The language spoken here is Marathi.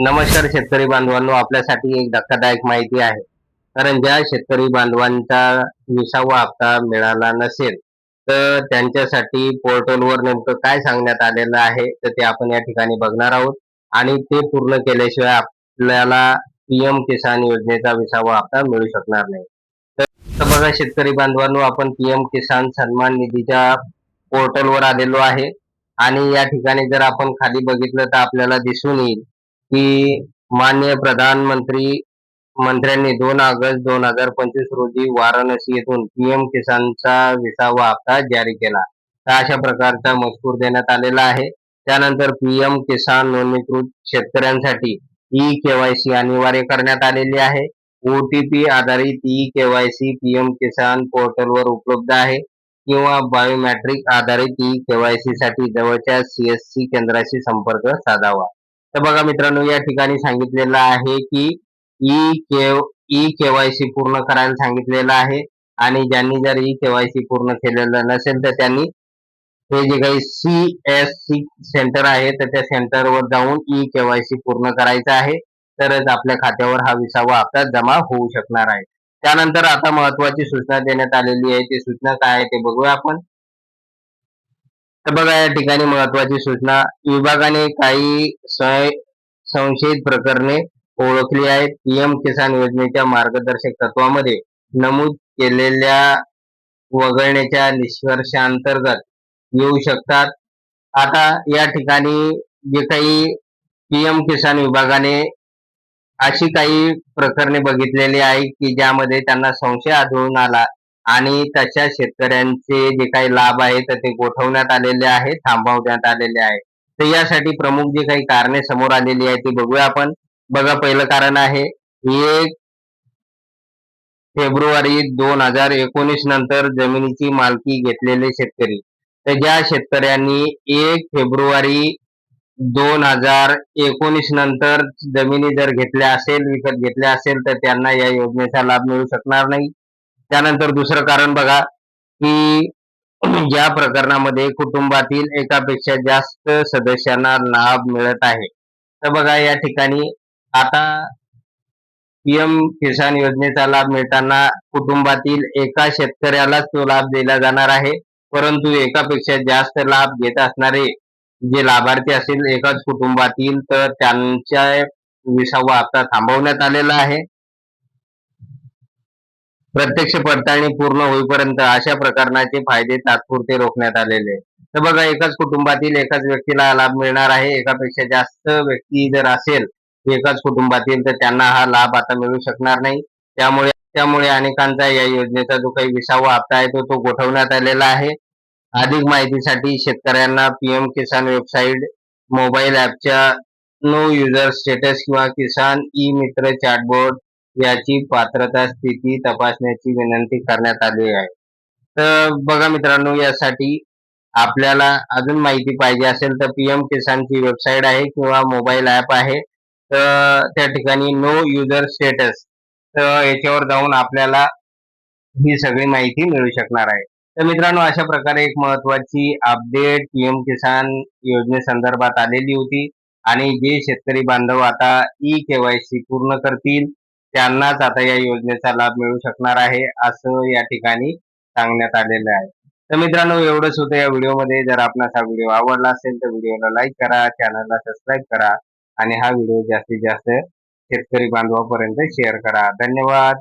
नमस्कार शेतकरी बांधवांनो आपल्यासाठी एक धक्कादायक माहिती आहे. कारण ज्या शेतकरी बांधवांचा विसावा हप्ता मिळाला नसेल तर त्यांच्यासाठी पोर्टलवर नेमकं काय सांगण्यात आलेलं आहे तर ते आपण या ठिकाणी बघणार आहोत. आणि ते पूर्ण केल्याशिवाय आपल्याला पीएम किसान योजनेचा विसावा हप्ता मिळू शकणार नाही. तर बघा शेतकरी बांधवांनो आपण पीएम किसान सन्मान निधीच्या पोर्टलवर आलेलो आहे. आणि या ठिकाणी जर आपण खाली बघितलं तर आपल्याला दिसून येईल की माननीय प्रधानमंत्री मंत्र्यांनी दोन ऑगस्ट दोन हजार पंचवीस रोजी वाराणसी येथून पीएम किसानचा विसावा हप्ता जारी केला. तर अशा प्रकारचा मजकूर देण्यात आलेला आहे. त्यानंतर पीएम किसान नोंदणीकृत शेतकऱ्यांसाठी ई केवायसी अनिवार्य करण्यात आलेली आहे. ओटीपी आधारित ई केवायसी पीएम किसान पोर्टलवर उपलब्ध आहे किंवा बायोमॅट्रिक आधारित ई केवायसी साठी जवळच्या सीएससी केंद्राशी संपर्क साधावा. तर बघा मित्रांनो या ठिकाणी सांगितलेलं आहे की ई के ई केवायसी पूर्ण करायला सांगितलेलं आहे. आणि ज्यांनी जर ई केवायसी पूर्ण केलेलं नसेल तर त्यांनी हे जे काही सी एस सी सेंटर आहे तर त्या सेंटरवर जाऊन ई केवायसी पूर्ण करायचं आहे. तरच आपल्या खात्यावर हा विसावा हप्ता जमा होऊ शकणार आहे. त्यानंतर आता महत्वाची सूचना देण्यात आलेली आहे. ती सूचना काय आहे ते बघूया आपण. तर बघा या ठिकाणी महत्वाची सूचना. विभागाने काही संशयित प्रकरणे ओळखली आहेत. पीएम किसान योजनेच्या मार्गदर्शक तत्वामध्ये नमूद केलेल्या वगळण्याच्या निष्कर्षांतर्गत येऊ शकतात. आता या ठिकाणी जे काही पीएम किसान विभागाने अशी काही प्रकरणे बघितलेली आहे की ज्यामध्ये त्यांना संशय आढळून आला आणि तशा शेतकऱ्यांचे जे काही लाभ आहेत ते गोठवण्यात आलेले आहेत थांबवण्यात आलेले आहे तर यासाठी प्रमुख जे काही कारणे समोर आलेली आहेत ती बघूया आपण. बघा पहिलं कारण आहे एक फेब्रुवारी दोन हजार एकोणीस नंतर जमिनीची मालकी घेतलेले शेतकरी. तर ज्या शेतकऱ्यांनी एक फेब्रुवारी दोन हजार एकोणीस नंतर जमिनी जर घेतल्या असेल विकत घेतल्या असेल तर त्यांना या योजनेचा लाभ मिळू शकणार नाही. त्यानंतर दुसरं कारण बघा की या प्रकरणामध्ये कुटुंबातील एकापेक्षा जास्त सदस्यांना लाभ मिळत आहे. तर बघा या ठिकाणी आता पीएम किसान योजनेचा लाभ मिळताना कुटुंबातील एका शेतकऱ्यालाच तो लाभ दिला जाणार आहे परंतु एकापेक्षा जास्त लाभ घेत असणारे जे लाभार्थी असतील एकाच कुटुंबातील तर त्यांच्या विसावा हप्ता थांबवण्यात आलेला आहे. प्रत्यक्ष पडताळणी पूर्ण होईपर्यंत अशा प्रकरणाचे फायदे तात्पुरते रोखण्यात आलेले तर बघा एकाच कुटुंबातील एकाच व्यक्तीला लाभ मिळणार आहे एकापेक्षा जास्त व्यक्ती जर असेल एकाच कुटुंबातील तर त्यांना हा लाभ आता मिळू शकणार नाही. त्यामुळे त्यामुळे अनेकांचा या योजनेचा जो काही विसावा हप्ता आहे तो तो गोठवण्यात आलेला आहे. अधिक माहितीसाठी शेतकऱ्यांना पीएम किसान वेबसाईट मोबाईल ऍपच्या नो युजर स्टेटस किंवा किसान ई मित्र चॅटबोर्ड याची पात्रता स्थिती तपासण्याची विनंती करण्यात आली आहे. तर बघा मित्रांनो यासाठी आपल्याला अजून माहिती पाहिजे असेल तर पीएम किसानची वेबसाईट आहे किंवा मोबाईल ऍप आहे. तर त्या ठिकाणी नो युजर स्टेटस तर याच्यावर जाऊन आपल्याला ही सगळी माहिती मिळू शकणार आहे. तर मित्रांनो अशा प्रकारे एक महत्वाची अपडेट पीएम किसान योजनेसंदर्भात आलेली होती. आणि जे शेतकरी बांधव आता ई केवायसी पूर्ण करतील त्यांनाच आता या योजनेचा लाभ मिळू शकणार आहे असं या ठिकाणी सांगण्यात आलेलं आहे. तर मित्रांनो एवढंच होतं या व्हिडिओमध्ये. जर आपणास हा व्हिडिओ आवडला असेल तर व्हिडिओला लाईक करा चॅनलला सबस्क्राईब करा आणि हा व्हिडिओ जास्तीत जास्त शेतकरी बांधवापर्यंत शेअर करा. धन्यवाद.